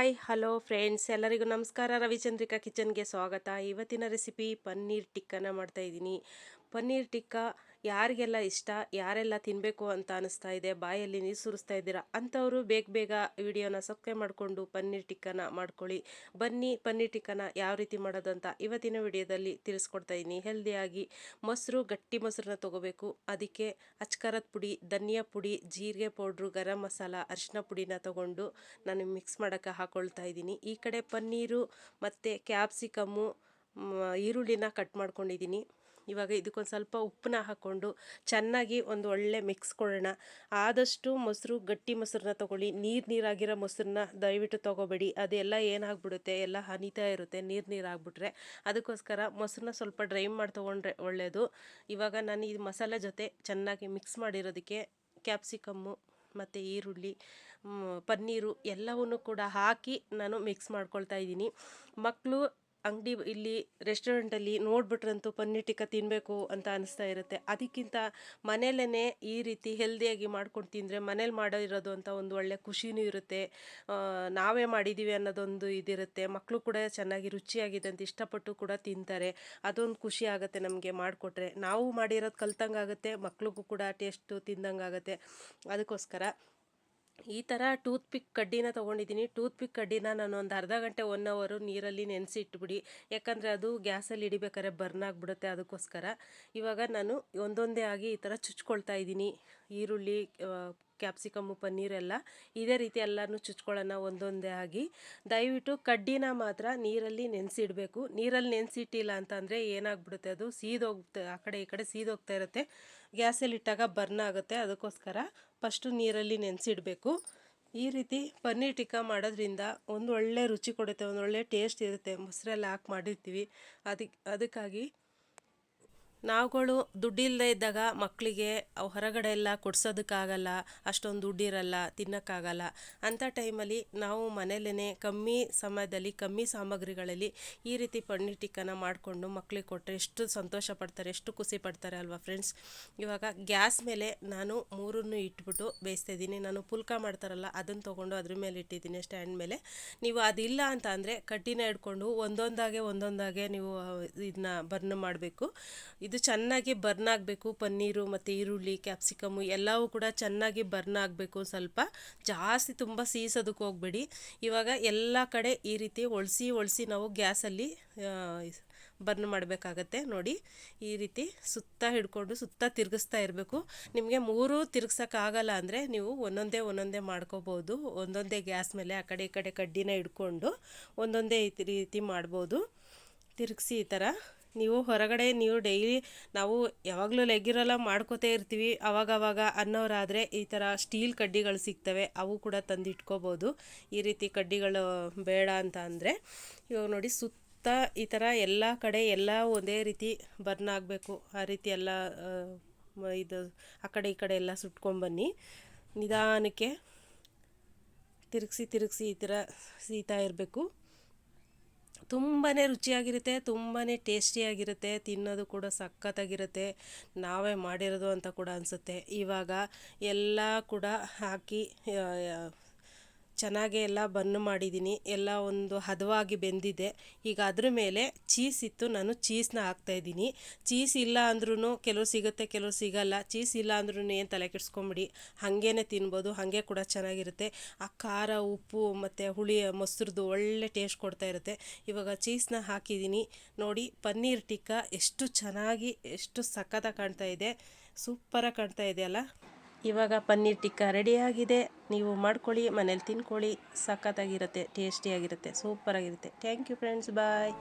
Hi, hello friends. ಎಲ್ಲರಿಗೂ ನಮಸ್ಕಾರ. ರವಿಚಂದ್ರಿಕಾ ಕಿಚನ್ಗೆ ಸ್ವಾಗತ. ಇವತ್ತಿನ ರೆಸಿಪಿ ಪನ್ನೀರ್ ಟಿಕ್ಕನ ಮಾಡ್ತಾ ಇದ್ದೀನಿ. ಪನ್ನೀರ್ ಟಿಕ್ಕ ಯಾರಿಗೆಲ್ಲ ಇಷ್ಟ, ಯಾರೆಲ್ಲ ತಿನ್ನಬೇಕು ಅಂತ ಅನಿಸ್ತಾ ಇದೆ, ಬಾಯಲ್ಲಿ ನೀರು ಸುರಿಸ್ತಾ ಇದ್ದೀರಾ ಅಂಥವರು ಬೇಗ ಬೇಗ ವಿಡಿಯೋನ ಸಬ್ಸ್ಕ್ರೈಬ್ ಮಾಡಿಕೊಂಡು ಪನ್ನೀರ್ ಟಿಕ್ಕನ ಮಾಡ್ಕೊಳ್ಳಿ. ಬನ್ನಿ ಪನ್ನೀರ್ ಟಿಕ್ಕನ ಯಾವ ರೀತಿ ಮಾಡೋದು ಅಂತ ಇವತ್ತಿನ ವಿಡಿಯೋದಲ್ಲಿ ತಿಳಿಸ್ಕೊಡ್ತಾ ಇದ್ದೀನಿ. ಹೆಲ್ದಿಯಾಗಿ ಮೊಸರು, ಗಟ್ಟಿ ಮೊಸರನ್ನ ತೊಗೋಬೇಕು. ಅದಕ್ಕೆ ಅಚ್ಕರದ ಪುಡಿ, ಧನಿಯಾ ಪುಡಿ, ಜೀರಿಗೆ ಪೌಡ್ರು, ಗರಂ ಮಸಾಲ ಅರಿಶಿನ ಪುಡಿನ ತೊಗೊಂಡು ನಾನು ಮಿಕ್ಸ್ ಮಾಡೋಕ್ಕೆ ಹಾಕ್ಕೊಳ್ತಾ ಇದ್ದೀನಿ. ಈ ಕಡೆ ಪನ್ನೀರು ಮತ್ತು ಕ್ಯಾಪ್ಸಿಕಮ್ಮು ಈರುಳ್ಳಿನ ಕಟ್ ಮಾಡ್ಕೊಂಡಿದ್ದೀನಿ. ಇವಾಗ ಇದಕ್ಕೊಂದು ಸ್ವಲ್ಪ ಉಪ್ಪನ್ನ ಹಾಕ್ಕೊಂಡು ಚೆನ್ನಾಗಿ ಒಂದು ಒಳ್ಳೆ ಮಿಕ್ಸ್ ಕೊಡೋಣ. ಆದಷ್ಟು ಮೊಸರು, ಗಟ್ಟಿ ಮೊಸರನ್ನ ತೊಗೊಳ್ಳಿ. ನೀರು ನೀರಾಗಿರೋ ಮೊಸರನ್ನ ದಯವಿಟ್ಟು ತೊಗೋಬೇಡಿ. ಅದೆಲ್ಲ ಏನಾಗ್ಬಿಡುತ್ತೆ? ಎಲ್ಲ ಹನಿತಾ ಇರುತ್ತೆ. ನೀರು ನೀರು ಆಗಿಬಿಟ್ರೆ ಅದಕ್ಕೋಸ್ಕರ ಮೊಸರನ್ನ ಸ್ವಲ್ಪ ಡ್ರೈ ಮಾಡಿ ತೊಗೊಂಡ್ರೆ ಒಳ್ಳೆಯದು ಇವಾಗ ನಾನು ಈ ಮಸಾಲೆ ಜೊತೆ ಚೆನ್ನಾಗಿ ಮಿಕ್ಸ್ ಮಾಡಿರೋದಕ್ಕೆ ಕ್ಯಾಪ್ಸಿಕಮ್ಮು ಮತ್ತು ಈರುಳ್ಳಿ ಪನ್ನೀರು ಎಲ್ಲವನ್ನು ಕೂಡ ಹಾಕಿ ನಾನು ಮಿಕ್ಸ್ ಮಾಡ್ಕೊಳ್ತಾ ಇದ್ದೀನಿ. ಮಕ್ಕಳು ಅಂಗಡಿ ಇಲ್ಲಿ ರೆಸ್ಟೋರೆಂಟಲ್ಲಿ ನೋಡ್ಬಿಟ್ರಂತೂ ಪನ್ನೀರ್ ಟಿಕ್ಕ ತಿನ್ನಬೇಕು ಅಂತ ಅನಿಸ್ತಾ ಇರುತ್ತೆ. ಅದಕ್ಕಿಂತ ಮನೆಯಲ್ಲೇ ಈ ರೀತಿ ಹೆಲ್ದಿಯಾಗಿ ಮಾಡ್ಕೊಂಡು ತಿಂದರೆ ಮನೇಲಿ ಮಾಡಿರೋದು ಅಂತ ಒಂದು ಒಳ್ಳೆ ಖುಷಿನೂ ಇರುತ್ತೆ. ನಾವೇ ಮಾಡಿದ್ದೀವಿ ಅನ್ನೋದೊಂದು ಇದಿರುತ್ತೆ. ಮಕ್ಕಳು ಕೂಡ ಚೆನ್ನಾಗಿ ರುಚಿಯಾಗಿದೆ ಅಂತ ಇಷ್ಟಪಟ್ಟು ಕೂಡ ತಿಂತಾರೆ. ಅದೊಂದು ಖುಷಿ ಆಗುತ್ತೆ ನಮಗೆ ಮಾಡಿಕೊಟ್ರೆ. ನಾವು ಮಾಡಿರೋದು ಕಲ್ತಂಗಾಗುತ್ತೆ, ಮಕ್ಳಿಗೂ ಕೂಡ ಟೇಸ್ಟು ತಿಂದಂಗಾಗುತ್ತೆ. ಅದಕ್ಕೋಸ್ಕರ ಈ ಥರ ಟೂತ್ ಪಿಕ್ ಕಡ್ಡಿನ ತೊಗೊಂಡಿದ್ದೀನಿ. ಟೂತ್ ಪಿಕ್ ಕಡ್ಡಿನ ನಾನು ಒಂದು ಅರ್ಧ ಗಂಟೆ ಒನ್ ಅವರು ನೀರಲ್ಲಿ ನೆನೆಸಿ ಇಟ್ಬಿಡಿ ಯಾಕಂದರೆ ಅದು ಗ್ಯಾಸಲ್ಲಿ ಹಿಡಿಬೇಕಾದ್ರೆ ಬರ್ನ್ ಆಗಿಬಿಡುತ್ತೆ ಅದಕ್ಕೋಸ್ಕರ. ಇವಾಗ ನಾನು ಒಂದೊಂದೇ ಆಗಿ ಈ ಥರ ಚುಚ್ಕೊಳ್ತಾ ಇದ್ದೀನಿ. ಈರುಳ್ಳಿ ಕ್ಯಾಪ್ಸಿಕಮ್ಮು ಪನ್ನೀರೆಲ್ಲ ಇದೇ ರೀತಿ ಎಲ್ಲನೂ ಚುಚ್ಕೊಳ್ಳೋಣ ಒಂದೊಂದೇ ಆಗಿ. ದಯವಿಟ್ಟು ಕಡ್ಡಿನ ಮಾತ್ರ ನೀರಲ್ಲಿ ನೆನೆಸಿಡಬೇಕು. ನೀರಲ್ಲಿ ನೆನೆಸಿಟ್ಟಿಲ್ಲ ಅಂತಂದರೆ ಏನಾಗ್ಬಿಡುತ್ತೆ ಅದು? ಸೀದೋಗುತ್ತೆ ಆ ಕಡೆ ಈ ಕಡೆ ಸೀದೋಗ್ತಾ ಇರುತ್ತೆ. ಗ್ಯಾಸಲ್ಲಿ ಇಟ್ಟಾಗ ಬರ್ನ್ ಆಗುತ್ತೆ. ಅದಕ್ಕೋಸ್ಕರ ಫಸ್ಟು ನೀರಲ್ಲಿ ನೆನೆಸಿಡಬೇಕು. ಈ ರೀತಿ ಪನ್ನೀರ್ ಟಿಕ್ಕ ಮಾಡೋದ್ರಿಂದ ಒಂದು ಒಳ್ಳೆ ರುಚಿ ಕೊಡುತ್ತೆ ಒಂದು ಒಳ್ಳೆ ಟೇಸ್ಟ್ ಇರುತ್ತೆ. ಮೊಸರೆಲ್ಲ ಹಾಕಿ ಮಾಡಿರ್ತೀವಿ. ಅದಕ್ಕೆ ಅದಕ್ಕಾಗಿ ನಾವುಗಳು ದುಡ್ಡಿಲ್ಲದೆ ಇದ್ದಾಗ ಮಕ್ಕಳಿಗೆ ಹೊರಗಡೆ ಎಲ್ಲ ಕೊಡ್ಸೋದಕ್ಕಾಗಲ್ಲ, ಅಷ್ಟೊಂದು ದುಡ್ಡಿರಲ್ಲ, ತಿನ್ನೋಕ್ಕಾಗಲ್ಲ. ಅಂಥ ಟೈಮಲ್ಲಿ ನಾವು ಮನೆಯಲ್ಲೇ ಕಮ್ಮಿ ಸಮಯದಲ್ಲಿ, ಕಮ್ಮಿ ಸಾಮಗ್ರಿಗಳಲ್ಲಿ ಈ ರೀತಿ ಪನ್ನೀರ್ ಟಿಕ್ಕನ ಮಾಡಿಕೊಂಡು ಮಕ್ಕಳಿಗೆ ಕೊಟ್ಟರೆ ಎಷ್ಟು ಸಂತೋಷ ಪಡ್ತಾರೆ, ಎಷ್ಟು ಖುಷಿ ಪಡ್ತಾರೆ ಅಲ್ವಾ ಫ್ರೆಂಡ್ಸ್? ಇವಾಗ ಗ್ಯಾಸ್ ಮೇಲೆ ನಾನು ಮೂರನ್ನು ಇಟ್ಬಿಟ್ಟು ಬೇಯಿಸ್ತಾ ಇದ್ದೀನಿ. ನಾನು ಪುಲ್ಕ ಮಾಡ್ತಾರಲ್ಲ, ಅದನ್ನು ತೊಗೊಂಡು ಅದ್ರ ಮೇಲೆ ಇಟ್ಟಿದ್ದೀನಿ ಸ್ಟ್ಯಾಂಡ್ ಮೇಲೆ. ನೀವು ಅದಿಲ್ಲ ಅಂತ ಅಂದರೆ ಕಡ್ಡಿನ ಹಿಡ್ಕೊಂಡು ಒಂದೊಂದಾಗೆ ಒಂದೊಂದಾಗೆ ನೀವು ಇದನ್ನ ಬರ್ನ್ ಮಾಡಬೇಕು. ಇದು ಚೆನ್ನಾಗಿ ಬರ್ನ್ ಆಗಬೇಕು, ಪನ್ನೀರು ಮತ್ತು ಈರುಳ್ಳಿ ಕ್ಯಾಪ್ಸಿಕಮ್ಮು ಎಲ್ಲವೂ ಕೂಡ ಚೆನ್ನಾಗಿ ಬರ್ನ್ ಆಗಬೇಕು ಸ್ವಲ್ಪ. ಜಾಸ್ತಿ ತುಂಬ ಸೀಸೋದಕ್ಕೆ ಹೋಗಬೇಡಿ. ಇವಾಗ ಎಲ್ಲ ಕಡೆ ಈ ರೀತಿ ಒಳಸಿ ಒಳಸಿ ನಾವು ಗ್ಯಾಸಲ್ಲಿ ಬರ್ನ್ ಮಾಡಬೇಕಾಗತ್ತೆ. ನೋಡಿ, ಈ ರೀತಿ ಸುತ್ತ ಹಿಡ್ಕೊಂಡು ಸುತ್ತ ತಿರುಗಿಸ್ತಾ ಇರಬೇಕು. ನಿಮಗೆ ಮೂರು ತಿರುಗ್ಸೋಕ್ಕಾಗಲ್ಲ ಅಂದರೆ ನೀವು ಒಂದೊಂದೇ ಒಂದೊಂದೇ ಮಾಡ್ಕೋಬೋದು. ಒಂದೊಂದೇ ಗ್ಯಾಸ್ ಮೇಲೆ ಆ ಕಡೆ ಈ ಕಡೆ ಕಡ್ಡಿನ ಹಿಡ್ಕೊಂಡು ಒಂದೊಂದೇ ರೀತಿ ಮಾಡ್ಬೋದು. ತಿರುಗಿಸಿ ಈ ಥರ ನೀವು ಹೊರಗಡೆ ನೀವು ಡೈಲಿ ನಾವು ಯಾವಾಗಲೂ ಲೆಗ್ಗಿರಲ್ಲ ಮಾಡ್ಕೋತೇ ಇರ್ತೀವಿ. ಅವಾಗವಾಗ ಅನ್ನೋರಾದರೆ ಈ ಥರ ಸ್ಟೀಲ್ ಕಡ್ಡಿಗಳು ಸಿಗ್ತವೆ. ಅವು ಕೂಡ ತಂದು ಇಟ್ಕೋಬೋದು ಈ ರೀತಿ ಕಡ್ಡಿಗಳು ಬೇಡ ಅಂತ ಅಂದರೆ ಇವಾಗ ನೋಡಿ ಸುತ್ತ ಈ ಥರ ಎಲ್ಲ ಕಡೆ ಎಲ್ಲ ಒಂದೇ ರೀತಿ ಬರ್ನ್ ಆಗಬೇಕು. ಆ ರೀತಿ ಎಲ್ಲ ಇದು ಆ ಕಡೆ ಈ ಕಡೆ ಎಲ್ಲ ಸುಟ್ಕೊಂಬನ್ನಿ ನಿಧಾನಕ್ಕೆ ತಿರುಗಿಸಿ ತಿರುಗಿಸಿ ಈ ಥರ ಸೀತಾ ಇರಬೇಕು. ತುಂಬಾ ರುಚಿಯಾಗಿರುತ್ತೆ ತುಂಬಾ ಟೇಸ್ಟಿಯಾಗಿರುತ್ತೆ, ತಿನ್ನೋದು ಕೂಡ ಸಖತ್ತಾಗಿರುತ್ತೆ, ನಾವೇ ಮಾಡಿರೋದು ಅಂತ ಕೂಡ ಅನಿಸುತ್ತೆ. ಇವಾಗ ಎಲ್ಲ ಕೂಡ ಹಾಕಿ ಚೆನ್ನಾಗಿ ಎಲ್ಲ ಬನ್ ಮಾಡಿದ್ದೀನಿ, ಎಲ್ಲ ಒಂದು ಹದವಾಗಿ ಬೆಂದಿದೆ. ಈಗ ಅದ್ರ ಮೇಲೆ ಚೀಸ್ ಇತ್ತು, ನಾನು ಚೀಸ್ನ ಹಾಕ್ತಾಯಿದ್ದೀನಿ ಚೀಸ್ ಇಲ್ಲ ಅಂದ್ರೂ ಕೆಲವು ಸಿಗುತ್ತೆ ಕೆಲವು ಸಿಗಲ್ಲ. ಚೀಸ್ ಇಲ್ಲ ಅಂದ್ರೂ ಏನು ತಲೆ ಕೆಡಿಸ್ಕೊಂಬಿಡಿ. ಹಾಗೇನೆ ತಿನ್ಬೋದು, ಹಾಗೆ ಕೂಡ ಚೆನ್ನಾಗಿರುತ್ತೆ. ಆ ಖಾರ, ಉಪ್ಪು ಮತ್ತು ಹುಳಿ, ಮೊಸರುದು ಒಳ್ಳೆ ಟೇಸ್ಟ್ ಕೊಡ್ತಾ ಇರುತ್ತೆ. ಇವಾಗ ಚೀಸ್ನ ಹಾಕಿದ್ದೀನಿ. ನೋಡಿ, ಪನ್ನೀರ್ ಟಿಕ್ಕ ಎಷ್ಟು ಚೆನ್ನಾಗಿ, ಎಷ್ಟು ಸಖತ್ತಾಗಿ ಕಾಣ್ತಾ ಇದೆ. ಸೂಪರಾಗಿ ಕಾಣ್ತಾ ಇದೆಯಲ್ಲ ಇವಾಗ ಪನ್ನೀರ್ ಟಿಕ್ಕ ರೆಡಿಯಾಗಿದೆ ನೀವು ಮಾಡ್ಕೊಳ್ಳಿ, ಮನೇಲಿ ತಿನ್ಕೊಳ್ಳಿ. ಸಖತ್ತಾಗಿರುತ್ತೆ ಟೇಸ್ಟಿಯಾಗಿರುತ್ತೆ ಸೂಪರಾಗಿರುತ್ತೆ ಥ್ಯಾಂಕ್ ಯು ಫ್ರೆಂಡ್ಸ್ ಬಾಯ್